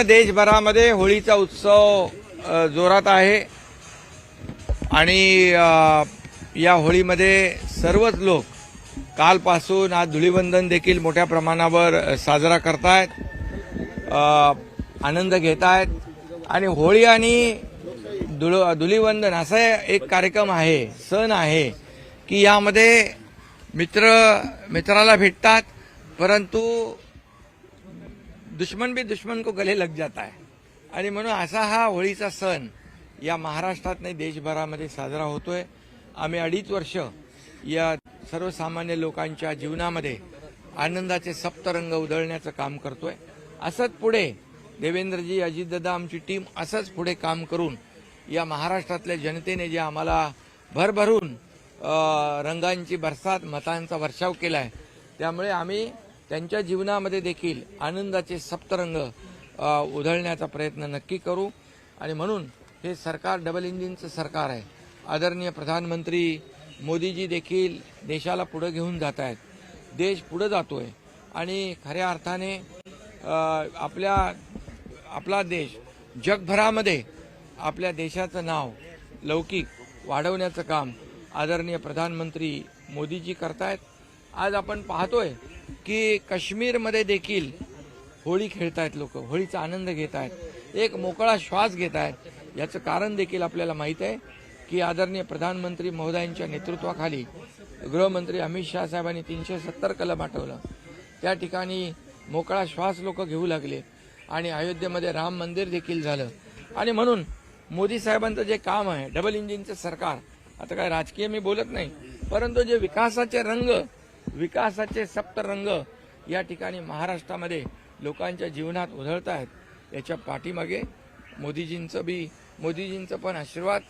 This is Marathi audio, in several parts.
संपूर्ण देशभरामध्ये होळीचा उत्सव जोरात आहे. आणि या होळीमध्ये सर्वच लोक कालपासून आज धुळीबंधन देखील मोठ्या प्रमाणावर साजरा करतायत आनंद घेत आहेत आणि होळी आणि धुळ धुलीवंदन असा एक कार्यक्रम आहे सण आहे की यामध्ये मित्र मित्राला भेटतात. परंतु दुश्मन भी दुश्मन को गले लग जाता है। आणि म्हणून असा हा होळीचा सण या महाराष्ट्रात नाही देशभरामध्ये साजरा होतोय. आम्ही अडीच वर्ष या सर्वसामान्य लोकांच्या जीवनामध्ये आनंदाचे सप्तरंग उधळण्याचं काम करतोय. असंच पुढे देवेंद्रजी अजितदादा आमची टीम असंच पुढे काम करून या महाराष्ट्रातल्या जनतेने जे आम्हाला भरभरून रंगांची बरसात मतांचा वर्षाव केलाय त्यामुळे आम्ही त्यांच्या जीवनामध्ये देखील आनंदाचे सप्तरंग उधळण्याचा प्रयत्न नक्की करू. आणि म्हणून हे सरकार डबल इंजिनचं सरकार आहे. आदरणीय प्रधानमंत्री मोदीजी देखील देशाला पुढे घेऊन जात आहेत. देश पुढे आहे आणि खऱ्या अर्थाने आपल्या आपला देश जगभरामध्ये आपल्या देशाचं नाव लौकिक वाढवण्याचं काम आदरणीय प्रधानमंत्री मोदीजी करतायत. आज आपण पाहतोय की काश्मीरमध्ये देखील होळी खेळतायत लोक होळीचा आनंद घेत आहेत एक मोकळा श्वास घेत आहेत याचं कारण देखील आपल्याला माहीत आहे की आदरणीय प्रधानमंत्री महोदयांच्या नेतृत्वाखाली गृहमंत्री अमित शहा साहेबांनी तीनशे सत्तर कलम आठवलं. त्या ठिकाणी मोकळा श्वास लोक घेऊ लागले आणि अयोध्येमध्ये राम मंदिर देखील झालं. आणि म्हणून मोदी साहेबांचं जे काम आहे डबल इंजिनचं सरकार आता काय राजकीय मी बोलत नाही परंतु जे विकासाचे रंग विकासाचे सप्तरंग या ठिकाणी महाराष्ट्रामध्ये लोकांच्या जीवनात उधळत आहेत. याच्या पाठीमागे मोदीजींचं बी मोदीजींचं पण आशीर्वाद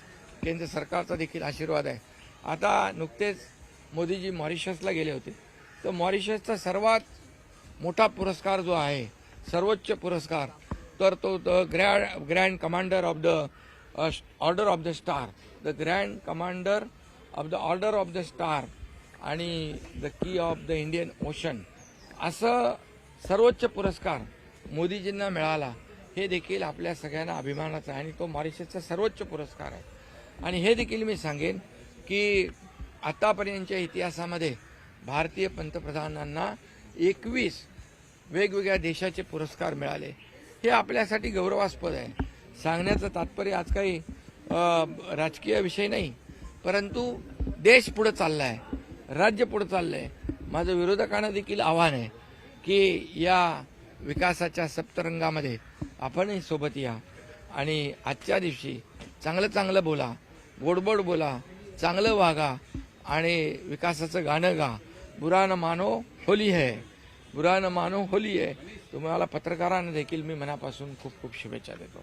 केंद्र सरकारचा देखील आशीर्वाद आहे. आता नुकतेच मोदीजी मॉरिशसला गेले होते. तर मॉरिशसचा सर्वात मोठा पुरस्कार जो आहे सर्वोच्च पुरस्कार तर तो the grand grand commander of the order of the star the grand commander of the order of the star आणि the key of the Indian ocean असं सर्वोच्च पुरस्कार मोदीजींना मिळाला हे देखील आपल्या सगळ्यांना अभिमानाचा आहे आणि तो मॉरिशसचा सर्वोच्च पुरस्कार आहे. आणि हे देखील मी सांगेन की आतापर्यंतच्या इतिहासामध्ये भारतीय पंतप्रधानांना एकवीस वेगवेगळ्या देशाचे पुरस्कार मिळाले. हे आपल्यासाठी गौरवास्पद आहे. सांगण्याचं तात्पर्य आज काही राजकीय विषय नाही परंतु देश पुढं चालला आहे राज्य पुढे चाललं आहे माझं विरोधकांना देखील आव्हान आहे की या विकासाच्या सप्तरंगामध्ये आपणही सोबत या आणि आजच्या दिवशी चांगलं चांगलं बोला गोडबोड बोला चांगलं वागा आणि विकासाचं गाणं गा. बुरा न मानो होली है बुरा न मानो होली आहे तुम्हाला पत्रकारांना देखील मी मनापासून खूप खूप शुभेच्छा देतो.